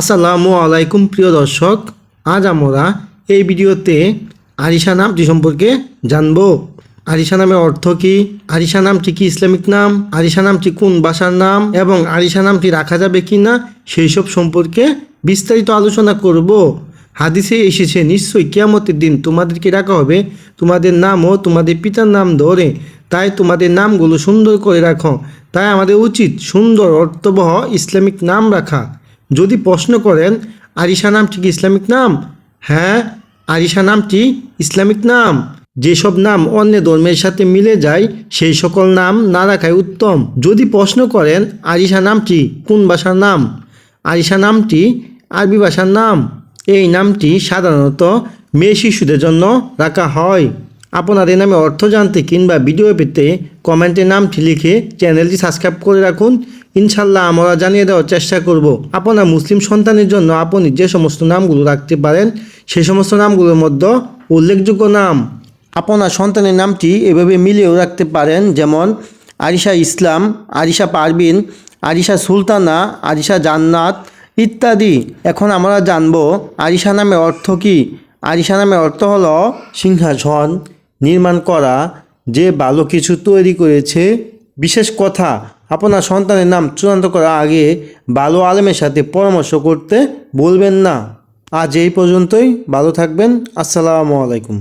আসসালামু আলাইকুম, প্রিয় দর্শক। আজ আমরা এই ভিডিওতে আরিশা নামটি সম্পর্কে জানব। আরিশা নামের অর্থ কি? আরিশা নামটি কি ইসলামিক নাম? আরিশা নামটি কোন ভাষার নাম? এবং আরিশা নামটি রাখা যাবে কি না সেই সব সম্পর্কে বিস্তারিত আলোচনা করব। হাদিসে এসেছে, নিশ্চয়ই কিয়ামতের দিন তোমাদেরকে রাখা হবে। তোমাদের নাম ও তোমাদের পিতার নাম ধরে। তাই তোমাদের নামগুলো সুন্দর করে রাখো। তাই আমাদের উচিত সুন্দর, অর্থবহ, ইসলামিক নাম রাখা। যদি প্রশ্ন করেন, আরিশা নামটি কি ইসলামিক নাম? হ্যাঁ আরিশা নামটি ইসলামিক নাম। যেসব নাম অন্য ধর্মের সাথে মিলে যায়, সেই সকল নাম না রাখাই উত্তম। যদি প্রশ্ন করেন, আরিশা নামটি কোন ভাষার নাম? আরিশা নামটি আরবি ভাষার নাম। এই নামটি সাধারণত মেয়ে শিশুদের জন্য রাখা হয়। আপনাদের নামে অর্থ জানতে কিংবা ভিডিও পেতে কমেন্টে নামটি লিখে চ্যানেলটি সাবস্ক্রাইব করে রাখুন। ইনশাল্লাহ আমরা জানিয়ে দেওয়ার চেষ্টা করব। আপনার মুসলিম সন্তানের জন্য আপনি যে সমস্ত নামগুলো রাখতে পারেন, সেই সমস্ত নামগুলোর মধ্যে উল্লেখযোগ্য নাম। আপনার সন্তানের নামটি এভাবে মিলিয়েও রাখতে পারেন, যেমন আরিশা ইসলাম, আরিশা পারবিন আরিশা সুলতানা, আরিশা জান্নাত ইত্যাদি। এখন আমরা জানব আরিশা নামের অর্থ কী? আরিশা নামের অর্থ হলো সিংহাসন নির্মাণ করা, যে ভালো কিছু তৈরি করেছে, বিশেষ কথা আপনার সন্তানের নাম চূড়ান্ত করার আগে ভালো আলেমের সাথে পরামর্শ করতে বলবেন না। আজ এই পর্যন্তই। ভালো থাকবেন। আসসালামু আলাইকুম।